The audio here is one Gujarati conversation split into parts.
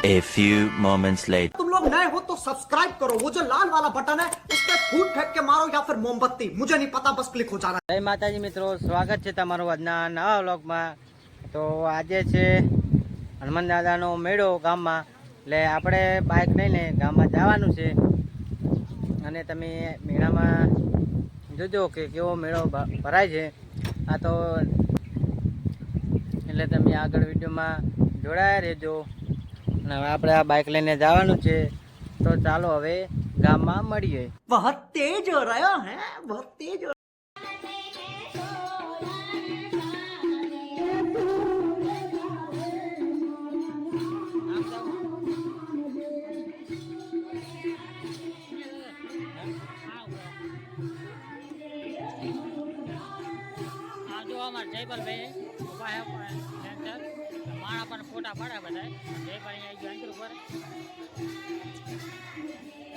A few moments later. तुम लोग नए हो तो सब्सक्राइब करो वो जो लाल वाला बटन है उस पर फूट फेंक के मारो या फिर मोमबत्ती मुझे नहीं पता बस क्लिक हो जाना જય માતાજી મિત્રો સ્વાગત છે તમારું આજના નવા વ્લોગમાં તો આજે છે હનુમાન દાદાનો મેળો ગામમાં એટલે આપણે બાઇક લઈને ગામમાં જવાનું છે અને તમે મેળામાં જોજો કે કેવો મેળો ભ- ભરાય છે આ તો એટલે તમે આગળ વિડીયોમાં જોડાયા રહેજો. અને હવે આપણે આ બાઇક લઈને જવાનું છે. તો ચાલો હવે ગામમાં મળીએ. બહુ તેજ રહ્યો હે, બહુ તેજ ફોટા પાડે બધા જયપાલ અહીંયા ગયો અંતર ઉપર.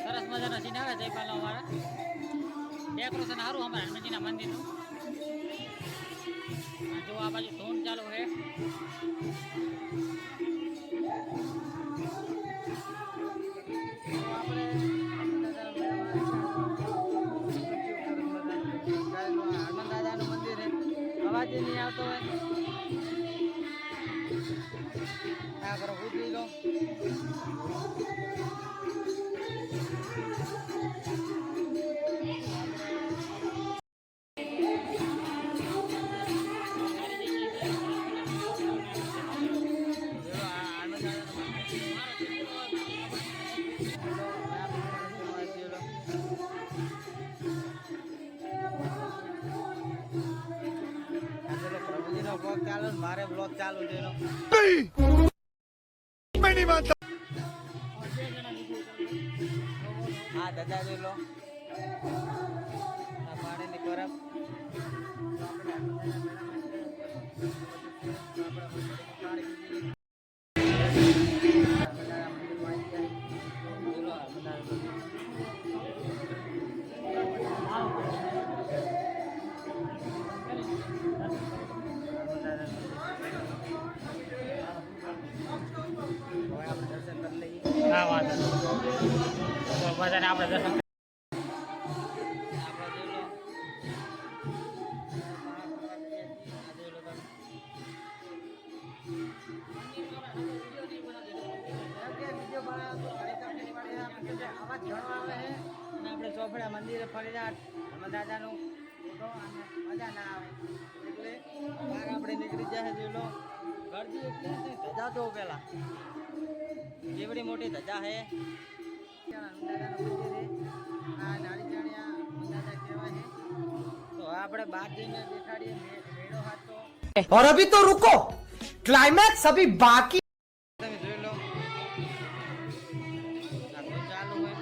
સરસ મજાનો સીન આવે જયપાલનો અમારા ડેકોરેશન સારું અમારા હનુમાનજીના મંદિરનું. જો આ બાજુ ધૂન ચાલુ છે. આ કરો ઉતરી લો પ્રભુજીનો બ્લોગ ચાલુ મારે બ્લોક ચાલુ છે હા દાદા જોઈ લો. આ પાણીની લઈએ હા વાંધો બધાને આપણે દર્શન આપણે ચોપડા મંદિરે ફરી જા હનુમાન દાદાનું મજા ના આવે. એટલે આપણે નીકળી જાય જોઈ લો. ગરદી એટલી ધજા તો પેલા જેવડી મોટી ધજા હે. और अभी तो रुको क्लाइमैक्स अभी बाकी તમે જોઈ લો આ તો ચાલુ હોય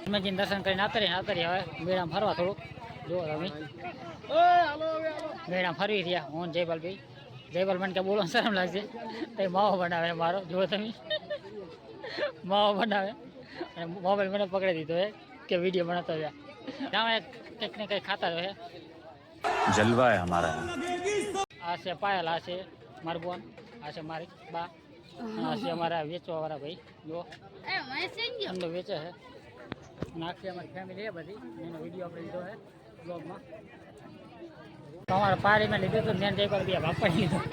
હનુમાનજીને દર્શન કરીને આવતા રહીએ આવતા રહીએ હવે મેળામાં ફરવા થોડુંક જુઓ તમે મેળામાં ફરવી રહ્યા હું ને જયપાલભાઈ જયપાલ મને કે બોલો શરમ લાગશે તો માવો બનાવે મારો જુઓ તમે માવો બનાવે અને મોબાઈલ મને પકડી દીધો હે કે વિડીયો બનાવતો રહ્યા ત્યાં કંઈક ને કંઈક ખાતા રહે જલવા હે અમારા આ છે પાયલ આ છે મારી બોન આ છે મારી બા આ છે અમારા વેચવાવાળા ભાઈ જો અમને વેચે છે નાખી અમારી ફેમિલી હે બધી એનો વિડીયો આપણે લીધો હે બ્લોગમાં તમારે પારીમાં લીધું હતું મેં જઈ પર બે બાપા લીધું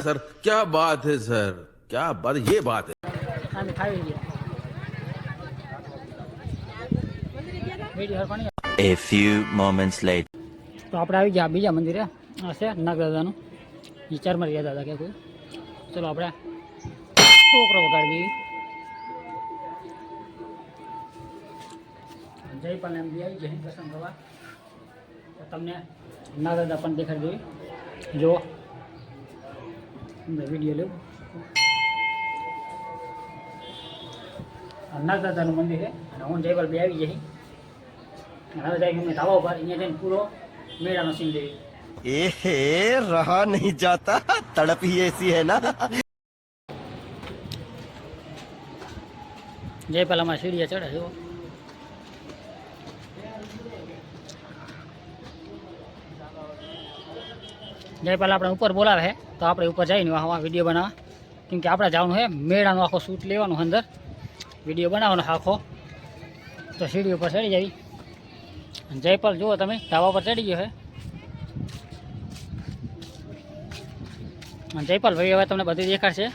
સર ક્યા બાત હે સર ક્યા બાત યે બાત ખાઈ ગયા A few moments later. તો આપણે આવી ગયા બીજા મંદિરે. આ છે નાગદાદાનું એ ચારમારી ગયા દાદા કે કોઈ. ચલો આપણે ટોકરો જય પણ એમ બી આવી જય દર્શન કરવા. તમને નાગદાદા પણ દેખાડી દઈએ જો વીડિયો લેવું નાગદાદાનું મંદિર છે અને હું જયપાલ બી આવી જઈ અને હવે જાય અમે ધાબા ઉપર અહીંયા જઈને પૂરો મેળાનો સીન લેવી एहे रहा नहीं जाता तड़प ही ऐसी है ना જયપાલ અમારે સીડીએ ચડે જુઓ જયપાલ આપણે ઉપર બોલાવે છે તો આપણે ઉપર જઈને આવા વિડીયો બનાવવા કેમ કે આપણે જવાનું છે મેળાનો આખો શૂટ લેવાનો છે અંદર વીડિયો બનાવવાનો આખો. તો સીડી ઉપર ચડી જવી. જયપાલ જુઓ તમે ધાબા પર ચડી ગયો છે. જયપાલ ભાઈ હવે તમને બધું દેખાડશે.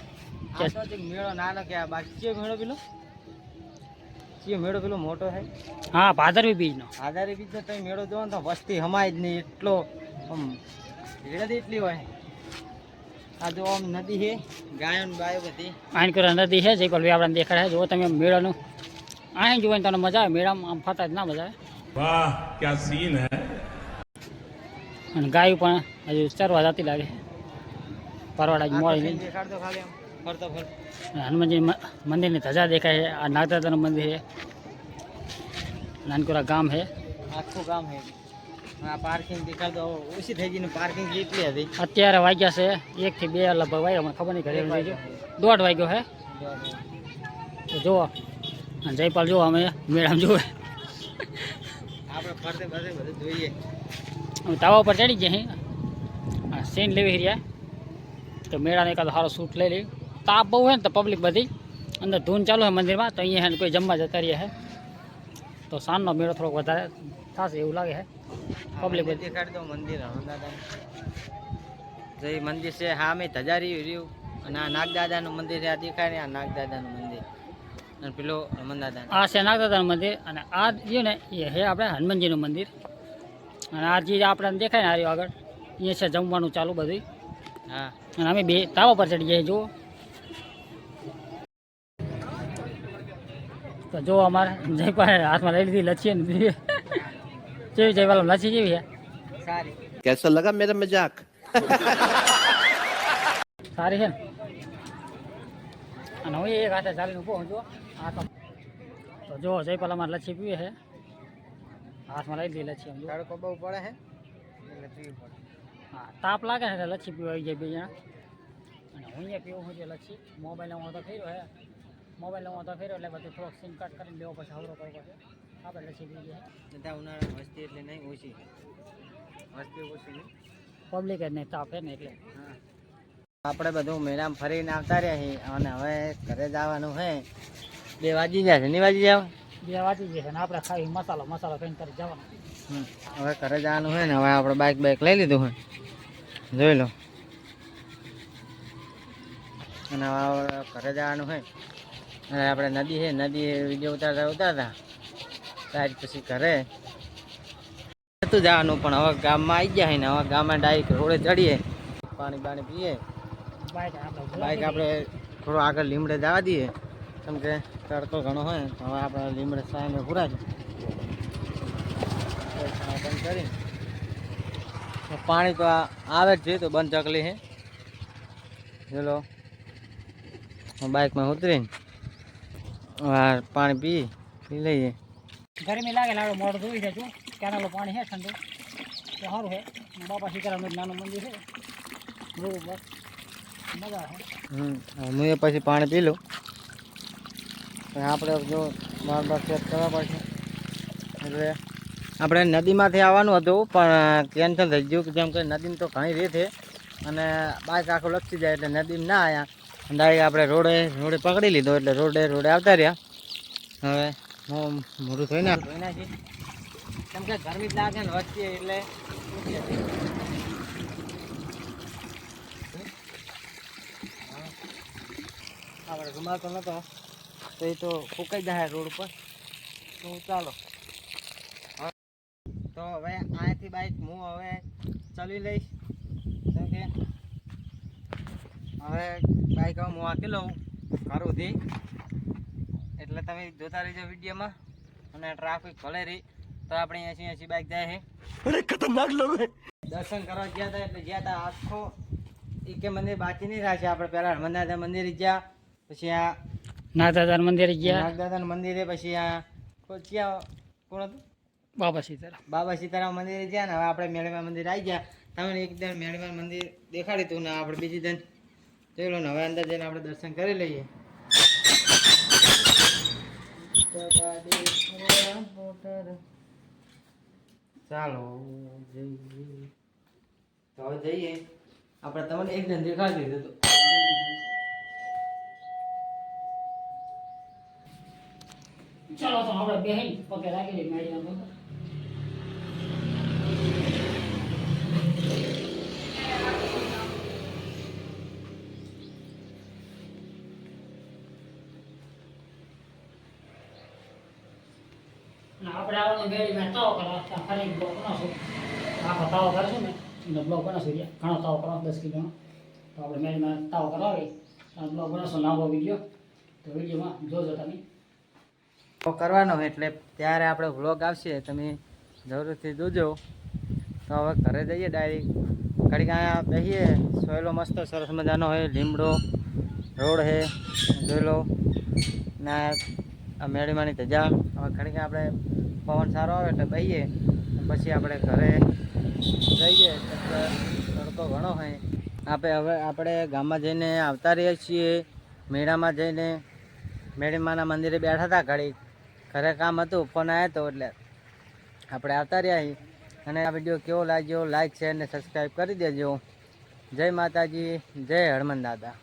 મેળો નાનો કે બાકી મેળો પેલો? કયો મેળો પેલો મોટો છે? હા ભાદરવી બીજનો. આધારે બીજનો તમે મેળો જોવો ને તો વસ્તી હમાય જ નહીં એટલો એટલી હોય. આ જો આમ નદી છે ગાયન બાયો નદી છે જે કોલવી આપણને દેખાડે જો તમે મેળાનું. અહીં જોઈને તમને મજા આવે. મેળામાં આમ ફરતા જ ના મજા આવે. અને ગાયું પણ હજુ ચરવા જતી લાગે. પરવાડા મોડી દેખાડતો હનુમાનજી મંદિરની ધજા દેખાય છે. આ નાગદાદાનું મંદિર છે. નાનકુરા ગામ છે. આખું ગામ છે. પાર્કિંગ ઓછી થઈ ગઈ પાર્કિંગ કેટલી હતી. અત્યારે વાગ્યા છે એકથી બે લગભગ વાગ્યા મને ખબર નહીં ઘરે દોઢ વાગ્યો હે. તો જુઓ. જયપાલ જુઓ અમે મેળામાં જુએ આપણે ફરતે બધે બધું જોઈએ. તાવા ઉપર ચડી ગયા સીન લેવી રહ્યા. તો મેળાને એકાદ સારો સૂટ લઈ લઈ તાપ બહુ હોય ને તો પબ્લિક બધી. અંદર ધૂન ચાલુ હોય મંદિરમાં તો અહીંયા કોઈ જમવા જતા રહ્યા છે તો સાંજનો મેળો થોડોક વધારે થશે એવું લાગે છે પબ્લિક દેખાડી દો મંદિર હનુમાન જે મંદિર છે હા મેં ધજારી રહ્યું. અને આ નાગદાદાનું મંદિર છે આ દેખાય ને આ નાગદાદાનું મંદિર. અને પેલો હનુમાનદાદા આ છે નાગદાદાનું મંદિર અને આ રહ્યું ને એ છે આપણે હનુમાનજીનું મંદિર. અને આ જે આપણને દેખાય ને આ રહ્યું આગળ અહીંયા છે જમવાનું ચાલુ બધું હા. અને અમે બે તાવા પર ચડી ગયા જુઓ. जो अमार जय हाथ में लड़ी थी लच्छी जय जय वाला जी भैया कैसा लगा मेरा मज़ाक सारी है ना ये एक हाथ है उपो जो हाथ तो जो जय वाला मार भी है हाथ में लड़ी थी लच्छी हम जो पड़े है हाँ ताप लागे है लच्छी पीवा जय भैया हुई पीओ हो लच्छी मोबाइल में तो फिर है મોબાઈલ હું તો ફેર્યો એટલે બધું થોડોક સીમ કાર્ડ કરીને લેવો પછી હવરો કરવો પડશે. આપણે લચ્છી પી ગયા. બધા ઉનાળા વસ્તી એટલે નહીં ઓછી. વસ્તી ઓછી નહીં. પબ્લિક જ નહીં તાપે ને એટલે. આપણે બધું મેળામાં ફરીને આવતા રહ્યા છીએ અને હવે ઘરે જવાનું છે બે વાગી ગયા છે નહીં વાગી જાવ બે વાચી જાય છે ને આપણે ખાવી મસાલો મસાલો ખાઈને કરી જવાનું. હવે ઘરે જવાનું હોય ને હવે આપણે બાઇક બાઇક લઈ લીધું હોય જોઈ લો. અને હવે ઘરે જવાનું હોય અને આપણે નદી છે નદી વીડિયો ઉતારતા ઉતારતા, ત્યાર પછી ઘરે જતું જવાનું, પણ હવે ગામમાં આવી ગયા ને, હવે ગામમાં ડાયરેક્ટ રોડે ચડીએ, પાણી પાણી પીએ. બાઇક આપણે થોડું આગળ લીમડે જવા દઈએ. કેમ કે તડકો ઘણો હોય, હવે આપણે લીમડે સાયમે પૂરા બંધ કરી. પાણી તો આવે જ છે, તો બંધ ચકલી છે ચલો બાઇકમાં ઉતરીને પાણી પી પી લઈએ. ગરમી લાગે લાડો મોડું ધોઈ છે જો. કેનાલો પાણી છે ઠંડુ. તો સારું છે. બાપા સીતારામનું નાનું મંદિર છે. બસ મજા આવે. હું એ પછી પાણી પી લઉં. આપણે જો બાર બાર ચેક કરવા પડશે. એટલે આપણે નદીમાંથી આવવાનું હતું પણ કેન્સલ થઈ ગયું જેમ કે નદીમાં તો ઘણી રીત છે. અને બાઇક આખું લપસી જાય એટલે નદીમાં ના આવ્યા ડાયરેક્ટ આપણે રોડે રોડે પકડી લીધો એટલે રોડે રોડે આવતા રહ્યા. હવે હું મોડું ધોઈ નાખ ધોઈ નાખી ગરમી લાગે ને વચ્ચે એટલે આપણે રૂમાલ નતો. તો એ તો ફૂંકાઈ જાય રોડ ઉપર. તો ચાલો. તો હવે અહીંયાથી બાઈક હું હવે ચલાવી લઈશ કેમ કે હવે બાઈક હું વાંકી લઉં ઘરોથી. એટલે તમે જોતા રહીજો વિડીયોમાં. અને ટ્રાફિક ભલે રહી તો આપણે એસી એસી બાઈક જાય અરે ખતરનાક લોકો દર્શન કરવા ગયા હતા એટલે ગયા હતા આખો. એકે મંદિર બાકી નહીં રાખે આપણે પહેલા હનુમાનદાદા મંદિર ગયા પછી આ નાગદાદા મંદિરે ગયા. નાગદાદા મંદિરે પછી આ ક્યાં કોણ હતું? બાબા સીતારામ. બાબા સીતારામ મંદિરે ગયા ને હવે આપણે મેળવા મંદિર આવી ગયા. તમને એકદમ મેળવા મંદિર દેખાડ્યું હતું ને આપણે બીજી દન જોઈ નવા અંદર જઈને આપણે દર્શન કરી લઈએ. ચાલો જઈએ તો હવે જઈએ. આપણે તમને એક જણ દેખાડી દીધું ચાલો તો આપણે બેહીન પગે લાગી લઈએ મેળીના તો આપણે મેળીમાં કરવાનો એટલે ત્યારે આપણે વ્લોગ આવશે, તમે જરૂરથી જોજો. તો હવે ઘરે જઈએ ડાયરેક્ટ ઘડીક અહીંયા બેસીએ સોયલો મસ્ત, સરસ મજાનો હોય લીમડો રોડ છે જોઈ લો. ના મેળીમાંની ધજા. હવે ઘડીક આપણે પવન સારો આવે એટલે બહીએ. પછી આપણે ઘરે જઈએ. તડકો ઘણો હોય. આપણે હવે આપણે ગામમાં જઈને આવતા રહીએ છીએ. મેળામાં જઈને મેળીમાના મંદિરે બેઠા હતા ઘડી. ઘરે કામ હતું, ફોન આવ્યો હતો એટલે આપણે આવતા રહ્યા અને આ વીડિયો કેવો લાગ્યો લાઈક શેર અને સબસ્ક્રાઈબ કરી દેજો. જય માતાજી, જય હનુમાન દાદા.